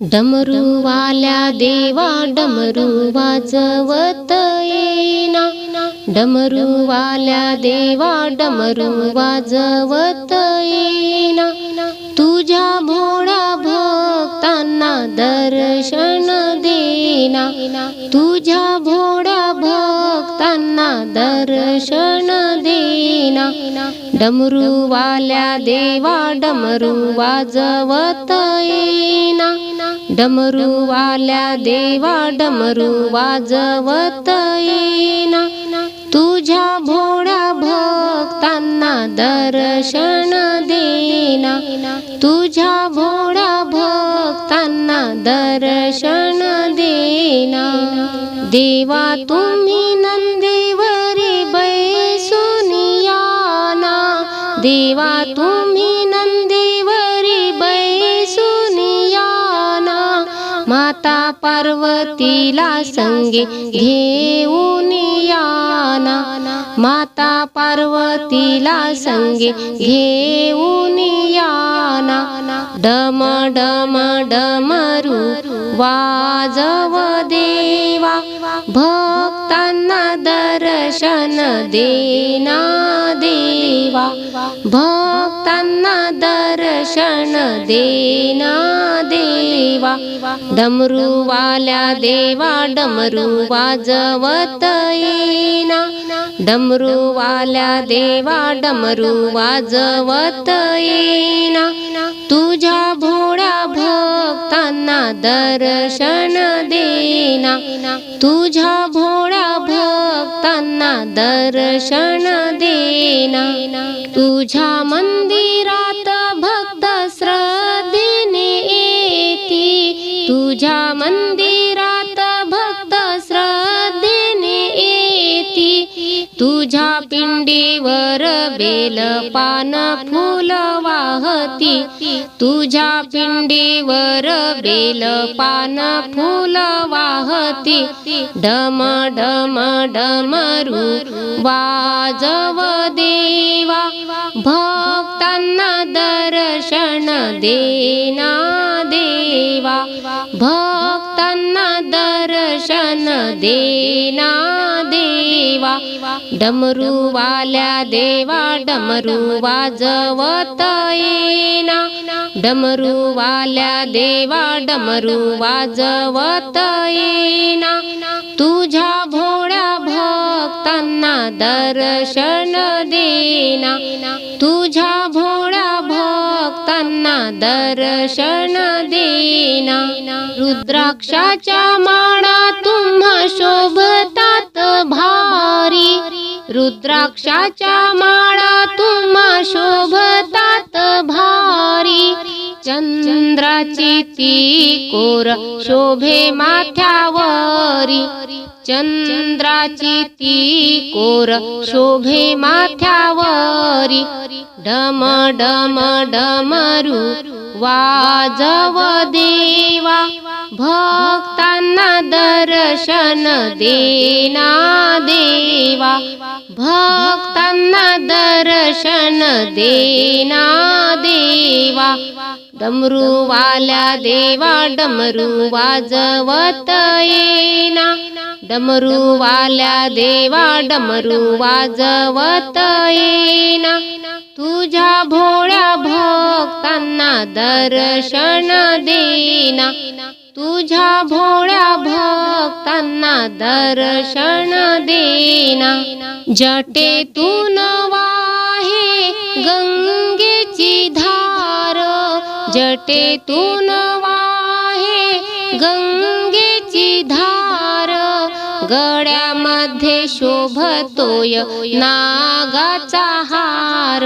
डमरूवाल्या देवा डमरू वाजवत येना डमरूवाल्या देवा डमरू वाजवत येना तुझ्या भोळ्या भक्तांना दर्शन देना तुझ्या भोळ्या भक्तांना दर्शन देना डमरूवाल्या देवा डमरू वाजवत येना डमरूवाल्या देवा डमरू वाजवत येना तुझ्या भोळ्या भक्तांना दर्शन देना तुझ्या भोळ्या भक्तांना दर्शन देना देवा तुम्ही नंदीवरी बैसून याना देवा तुम्ही माता पार्वतीला संगे घेऊन याना. माता पार्वतीला संगे घेऊन याना. डम डम डमरू वाजव देवा. भ दर्शन देना देवा. भक्तांना दर्शन देना देवा. डमरूवाल्या देवा डमरू वाजवत येना. डमरूवाल्या देवा डमरू वाजवत येना. तुझ्या भोळ्या भक्तांना दर्शन देना. तुझ्या दर्शन देना तुझ्या मंदिर वर बेल पान फुल वाहती. तुझ्या पिंडीवर बेल पान फुल वाहती. डम डम डमरू वाजव देवा. भक्तांना दर्शन देना देवा. भक्तांना दर्शन देना देवा. डमरूवाल्या देवा डमरू वाजवत येना डमरूवाल्या देवा डमरू वाजवत येना तुझ्या भोळ्या भक्तांना दर्शन देना तुझ्या भोळ्या भक्तांना दर्शन देना रुद्राक्षाच्या माळा तुम्हा शोभता भारी रुद्राक्षाच्या माळा तुम्हा शोभतात भारी. चंद्राची ती कोर शोभे माथ्यावरी. चंद्राची ती कोर शोभे माथ्यावरी. डम डम डमरू वाजव देवा. भक्तांना दर्शन देना देवा. भक्तांना दर्शन देना देवा. डमरूवाल्या देवा डमरू वाजवत येना. डमरूवाल्या देवा डमरू वाजवत येना. तुझ्या भोळ्या भक्तांना दर्शन देना. तुझ्या भोळ्या भक्तांना दर्शन देना जटेतून वाहे गंगेची धार. जटेतून वाहे गंगेची धार. गळ्यामध्ये शोभतोय नागाचा हार.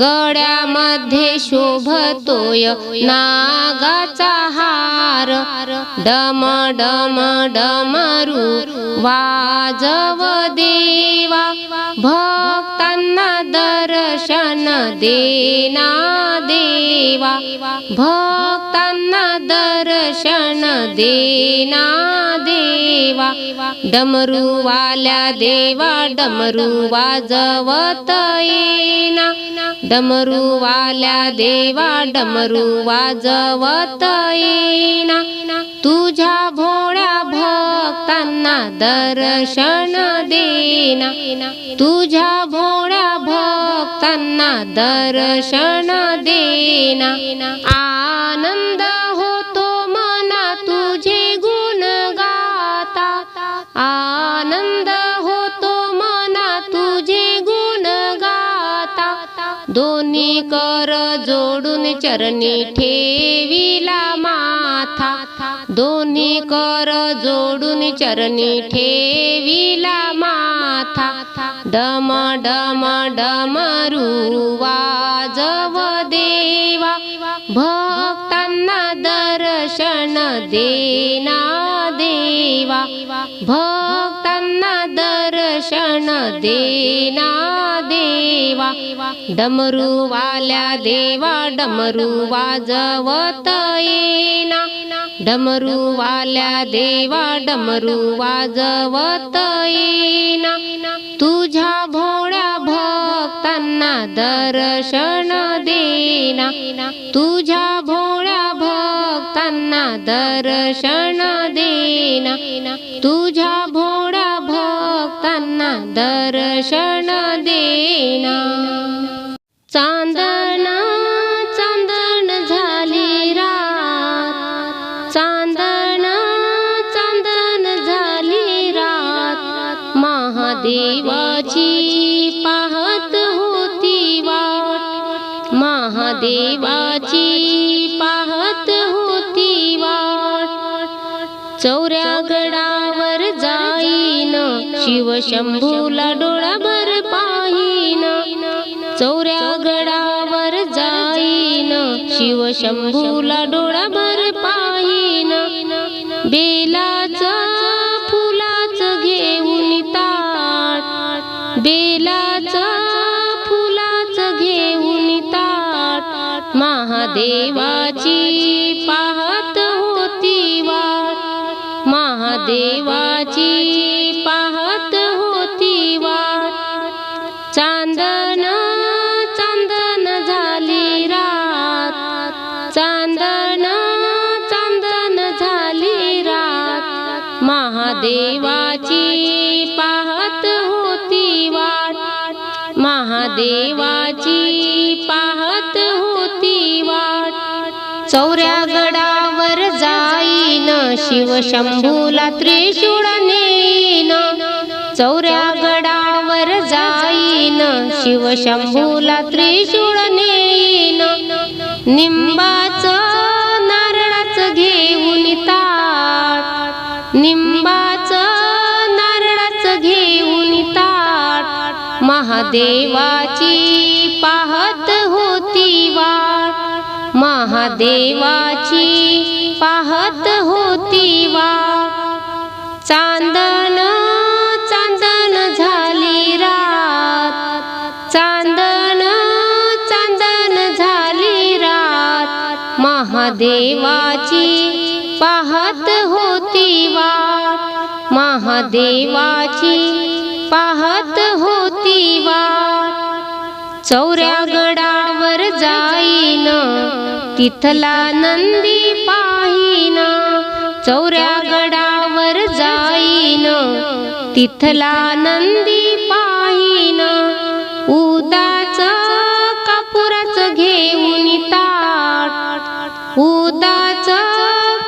गळ्यामध्ये शोभतोय नागाचा हार. डम डम डमरू वाजव देवा भ भक्तांना दर्शन देना देवा. भक्तांना दर्शन देना देवा. डमरूवाल्या देवा डमरू वाजवत येना. डमरूवाल्या देवा डमरू वाजवत येना. दर्शन देना. तुझ्या भोळ्या भक्तांना दर्शन देना. आनंद होतो मना तुझे गुण गाता. आनंद होतो मना तुझे गुण गाता. दोन्ही कर जोडून चरणी ठेविला माथा. दोन्ही कर जोडून चरणी ठेविला माथा. डम डम डमरू वाजव देवा. भक्तांना दर्शन देना देवा. भक्तांना दर्शन देना देवा. डमरूवाल्या देवा डमरू वाजवत येना. डमरूवाल्या देवा डमरू वाजवत येना तुझ्या भोळ्या भक्तांना दर्शन देना तुझ्या भोळ्या भक्तांना दर्शन देना तुझ्या भोळ्या भक्तांना दर्शन शिवशंभूला डोळाभर पाहीन. चौऱ्या गडावर जाईन. शिवशंभूला डोळाभर पाहीन. बेलाच फुलाच घेऊन ताट. बेलाच फुलाच घेऊन ताट. महादेवाची महादेवाची पाहत होती वाट. महादेवाची पाहत होती वाट. चौऱ्या गडावर जाईन शिवशंभूला त्रिशूळ नेईन. चौऱ्या गडावर जाईन शिवशंभूला त्रिशूळ नेईन. निंबाच नारळाच घेऊन ता महादेवाची पाहत होती वाट. महादेवाची पाहत होती वाट. चांदण चांदण झाली रात. चांदण चांदण झाली रात. महादेवाची पाहत होती वाट. महादेवाची पाहत होती वाट. चौऱ्या गडावर जाईन. तिथला नंदी पाहीन. चौऱ्या गडावर जाईन. तिथला नंदी पाहीन. उदाच कापुराच घेऊन ताट. उदाच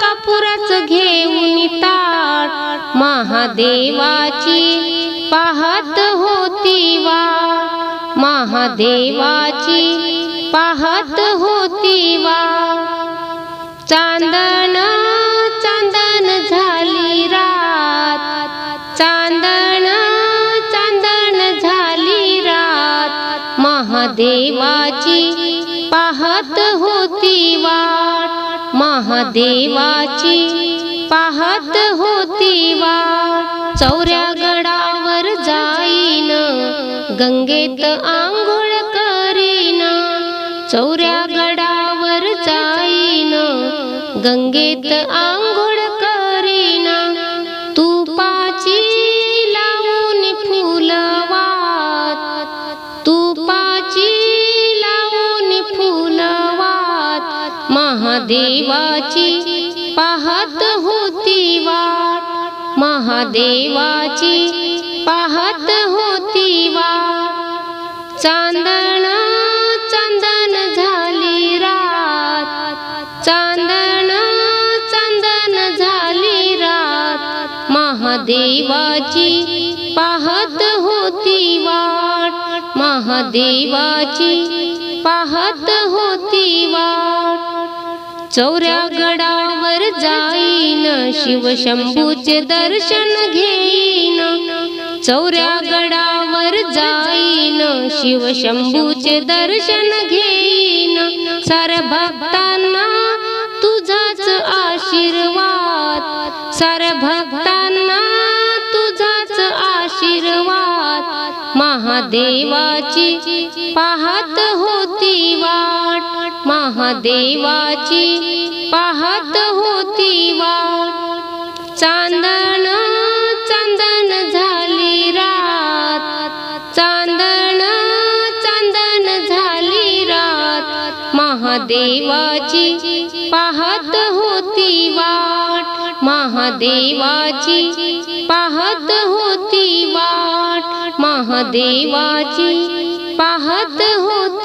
कापुराच घेऊन ताट. महादेवाची देवाची पाहत होती वा. चांदण चांदण झाली रात. चांदण चांदण झाली रात. महादेवाची पाहत होती वाट महादेवाची पाहत होती वाट चौऱ्या गडावर जाईन गंगेत आंघोळ चौऱ्या गडावर जाईन. गंगेत आंघोळ करीन. तुपाची लावून फुलवात. तुपाची लावून फुलवात. महादेवाची पाहत होती वाट. महादेवाची पाहत होती वाट. चांदण महादेवाची पाहत होती वाट. महादेवाची पाहत होती वाट. चौऱ्या गडावर जाईन शिवशंभूचे दर्शन घेईन. चौऱ्या गडावर जाईन शिवशंभूचे दर्शन घेईन. सर भक्तांना तुझाच आशीर्वाद. सर भक्तांना महादेवाची पाहत होती वाट. महादेवाची पाहत होती वाट. चांदण चंदन झाली रात. चांदण चंदन झाली रात. महादेवाची पाहत होती वाट. महादेवाची पाहत होती वाट महादेवाची पाहत होत.